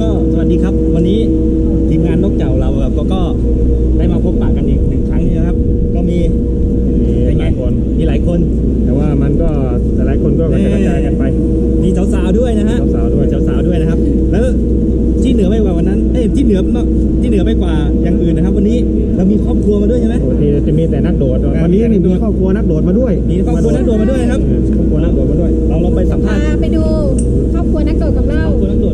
ก็สวัสดีครับ วันนี้ทีมงานนกเจ้าเราก็ก็ได้มาพบปะกันอีกหนึ่งครั้งนะครับ ก็มีมีเป็นหไงลายคนมีหลายคน แต่ว่ามันก็แต่หลายคนก็กระจายกระจายกันไป มีสาวๆด้วยนะฮะสาวๆด้วยสาวๆด้วยนะครับ แล้วที่เหนือไปกว่าวันนั้นเอ้ยที่เหนือที่เหนือไปกว่าอย่างอื่นนะครับ วันนี้เรามีครอบครัวมาด้วยใช่ไหมปกติจะมีแต่นักโดดอ่าวันนี้มีมีนักโดดครอบครัวนักโดดมาด้วยมีครอบครัวนักโดดมาด้วยนะครับเออครอบครัวนักโดดมาด้วย เราเราไปสัมภาษณ์พาไปดูครอบครัวนักโดดของครเราอบครัวนักโดด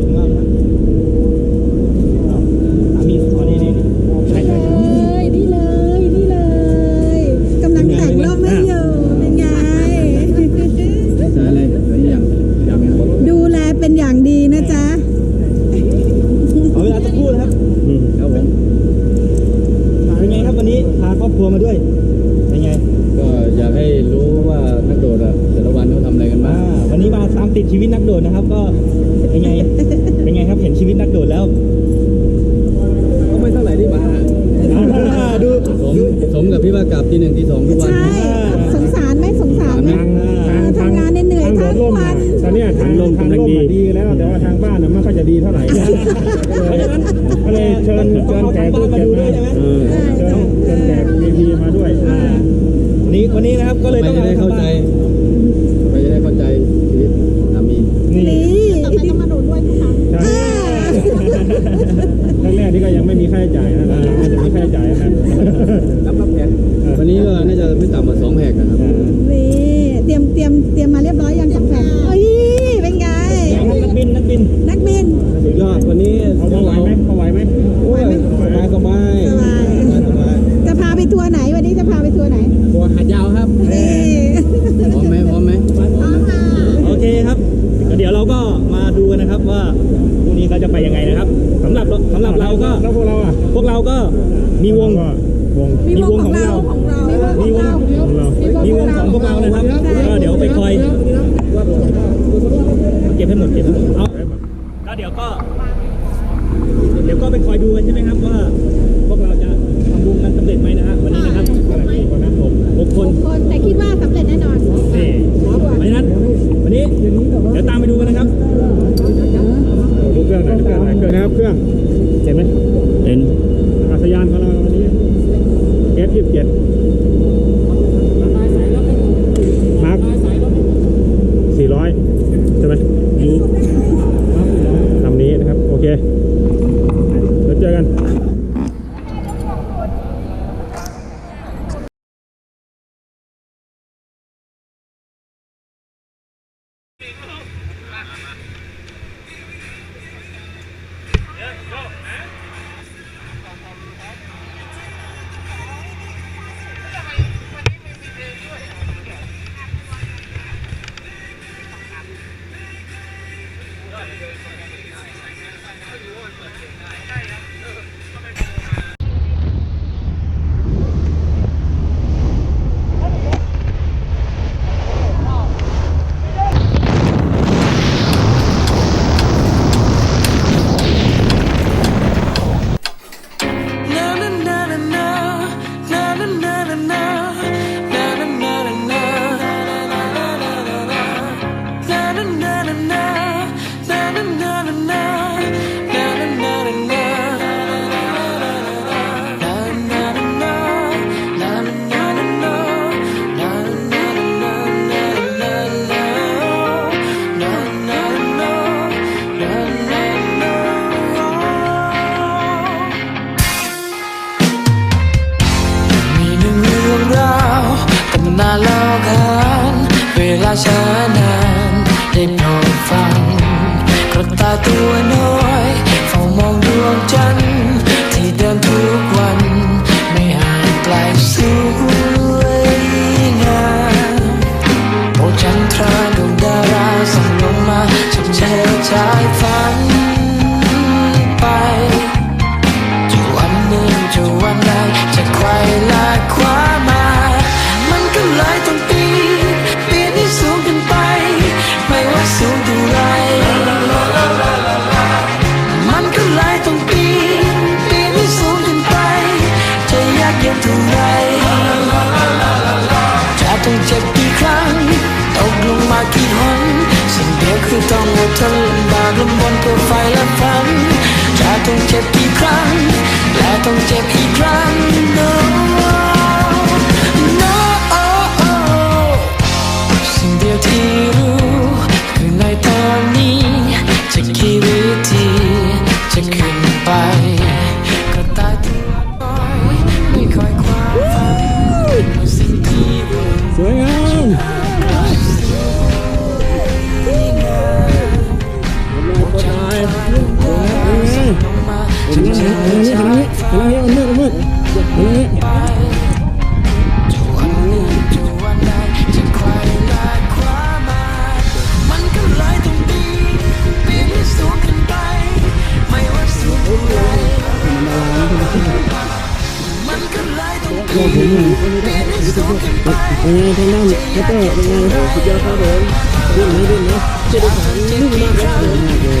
รอบครัวมาด้วยเป็นไงก็อยากให้รู้ว่านักโดดอะแต่ละวันเขาทำอะไรกันอ่าบ้างวันนี้มาตามติดชีวิตนักโดดนะครับ ก็เป็นไง เป็นไงครับเห็นชีวิตนักโดดแล้วก็ไม่เท่าไหร่ที่มาอ่าดูสมสมกับพี่ว่ากลับที่หนึ่งที่สองทุกวัน ใช่สงสารไหมสงสารไหมทางทางทำงานเหนื่อยๆทางโดดร่มทั้งวันน่ะตอนเนี้ยทางลมทางลมอะดีแล้วแต่ว่าทางบ้านน่ะไม่ค่อยจะดีเท่าไหร่ เพราะฉะนั้นก็เลยเชิญเชิญแขกผู้เกียรติ เราก็มีวงก็วงมีวงของเราของเรา มีวงของเรา มีวงของพวกเรานะครับก็เดี๋ยวไปคอย เก็บให้หมดเก็บให้หมดเอาแล้วเดี๋ยวก็ เดี๋ยวก็ไปคอยดูกันใช่ไหมครับว่า ช้านานได้โปรดฟังกระตาตัวน้อยเฝ้ามองดวงจันทร์ที่เดินทุกวันไม่ห่างไกลสวยงามโปรดจันทราดวงดาราส่องลงมาชับเชยชายฝัน ต้องเจ็บกี่ครั้งตกลงมากี่หนสิ่งเดียวคือต้องอดทนลำบากลำบนเพื่อไฟและฝันจะต้องเจ็บกี่ครั้งและต้องเจ็บอีกครั้ง เป็นไงทางด้านแล้วก็เป็นไงสุดยอดครับผมดิ้นไหมดิ้นไหมเจ็ดสานิ่งมากเลยมากเลย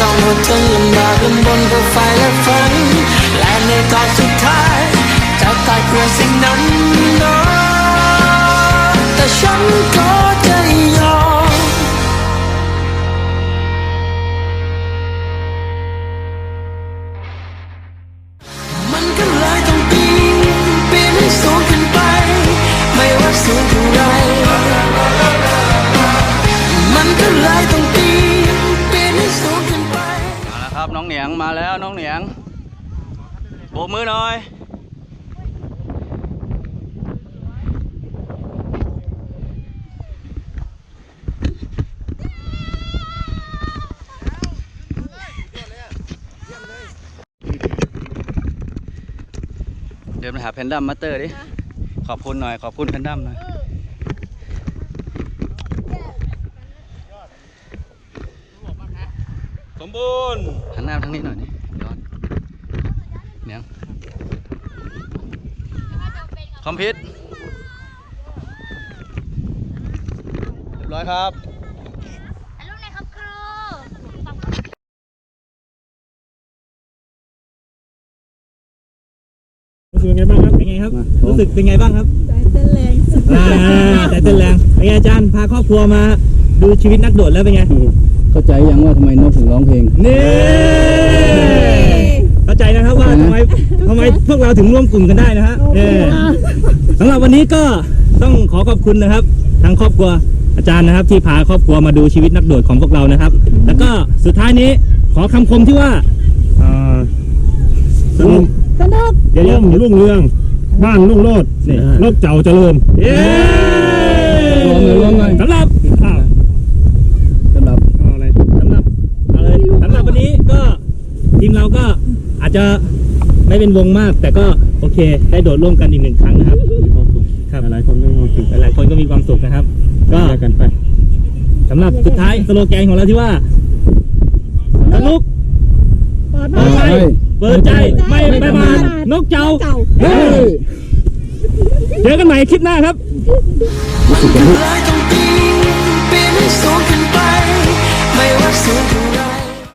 ต้องอดทนลำบากลำบนเพื่อไฟและฝันและในตอนสุดท้ายจะตายเพื่อสิ่งนั้นนะแต่ฉันก็ มาแล้วน้องเหนียงโบกมือหน่อยเดินไปหาแพนดัมมาเตอร์ดิ ขอบคุณหน่อย ขอบคุณแพนดัมหน่อย สม บูรณ์หันหน้าไปทางนี้หน่อยนี่ย้อนเหนียงคอมพิวเรียบร้อยครับรูปไหนครับครูรู้สึกยังไงบ้างครับเป็นไงครับ รู้สึกเป็นไงบ้างครับใจเต้นแรงสุดอ่าแต่เต้นแรงเป็นไงอาจารย์พาครอบครัวมา ดูชีวิตนักโดดแล้วเป็นไง เข้าใจยังว่าทำไมนกถึงร้องเพลง นี่เข้าใจนะครับว่าทำไมทำไมพวกเราถึงร่วมกลุ่มกันได้นะฮะเออสำหรับวันนี้ก็ต้องขอขอบคุณนะครับทางครอบครัวอาจารย์นะครับ ที่พาครอบครัวมาดูชีวิตนักโดดของพวกเรานะครับ แล้วก็สุดท้ายนี้ขอคำคมที่ว่าอ่าสนุกสนุก เดี๋ยวเดี๋ยวร่มรุ่งเรือง บ้านรุ่งโรจน์นี่นกเจ้าเจริญ เย้ ลองเลยลองเลย สำหรับอ้าว สำหรับ เอาอะไร สำหรับเอาเลยสำหรับวันนี้ก็ทีมเราก็อาจจะไม่เป็น วงมาก แต่ก็โอเค ได้โดดร่วมกันอีกหนึ่งครั้งนะครับ มีความสุขครับ หลายๆคนก็มีความสุขหลายๆคนก็มีความสุขนะครับ ก็แยกกันไปสำหรับสุดท้ายสโลแกนของเราที่ว่าสนุกปลอดปลอดภัภัยยเปิดใจไม่ประมาทนกเจ้าเก่า เฮ้ย เจอกันใหม่คลิปหน้าครับเลยต้องปีนปีนให้สูงขึ้นไป ไม่ว่าสูงเท่า